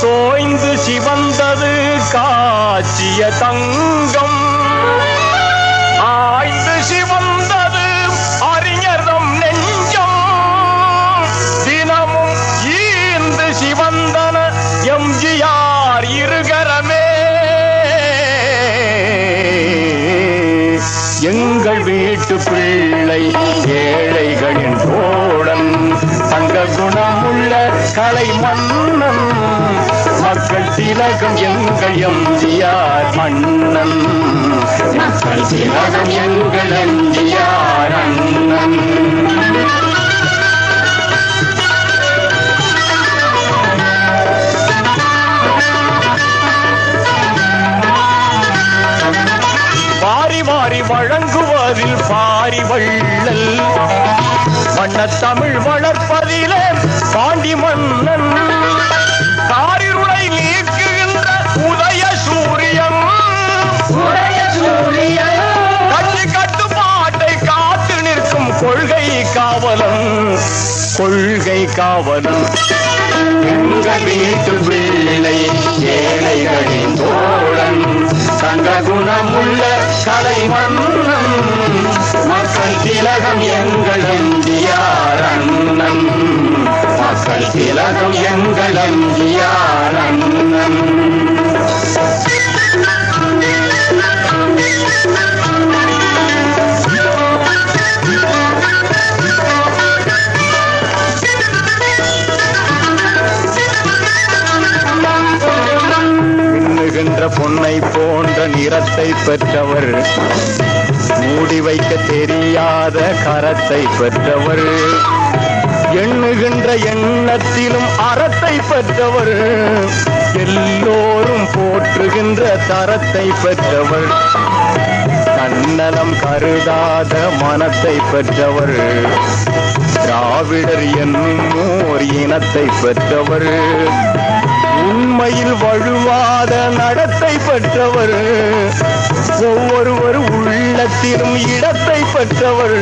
சோய்ந்து சிவந்தது காட்சிய தங்கம். ஆய்ந்து சிவந்தது அறிஞரம் நெஞ்சம். தினமும் ஈந்து சிவந்தன எம்ஜிஆர் இருகரமே. எங்கள் வீட்டு பிள்ளை ஏழைகளின் தோழன். குணமுள்ள கலை மன்னன். மக்கள் திலகம் எங்கள் எம்ஜிஆர் மன்னன். மக்கள் திலகம் எங்கள் எம்ஜிஆர் வாரி வாரி வழங்குவதில் பாரி வள்ளல். வண்ணத் தமிழ் வளர்ப்பதிலே பாண்டி மன்னன். காரிருளை நீக்குகின்ற உதய சூரியன். உதய சூரியன். கட்சி கட்டுப்பாட்டை காத்து நிற்கும் கொள்கை காவலன். கொள்கை காவலன். எங்கள் வீட்டு பிள்ளை ஏழைகளின் தோழன். தங்க குணமுள்ள கலை மன்னன் மக்கள் திலகம் எங்கள் எம்ஜிஆர் அண்ணன். மக்கள் திலகம் எங்கள் எம்ஜிஆர் அண்ணன். மின்னுகின்ற பொன்னை போன்ற நிறத்தை பெற்றவர். மூடி வைக்க தெரியாத கரத்தை பெற்றவர். எண்ணுகின்ற எண்ணத்திலும் அறத்தை பெற்றவர். எல்லோரும் போற்றுகின்ற தரத்தை பெற்றவர். தன்னலம் கருதாத மனத்தை பெற்றவர். திராவிடர் என்னும் ஓர் இனத்தை பெற்றவர். உண்மையில் வழுவாத நடத்தை பெற்றவர். ஒவ்வொருவர் உள்ளத்திலும் இடத்தை பெற்றவர்.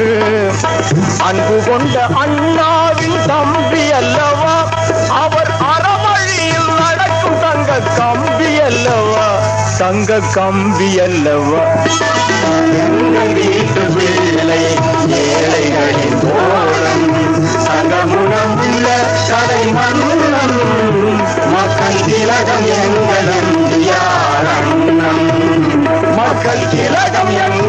அன்பு கொண்ட அண்ணாவின் தம்பி அல்லவா? அவர் அறவழியில் நடக்கும் தங்க கம்பி அல்லவா? தங்க கம்பி அல்லவா? வீட்டு பிள்ளை ஏழைகளின் தோழன் தங்கமுடம் உள்ள கலை மன்னன் மக்கள் திலகம்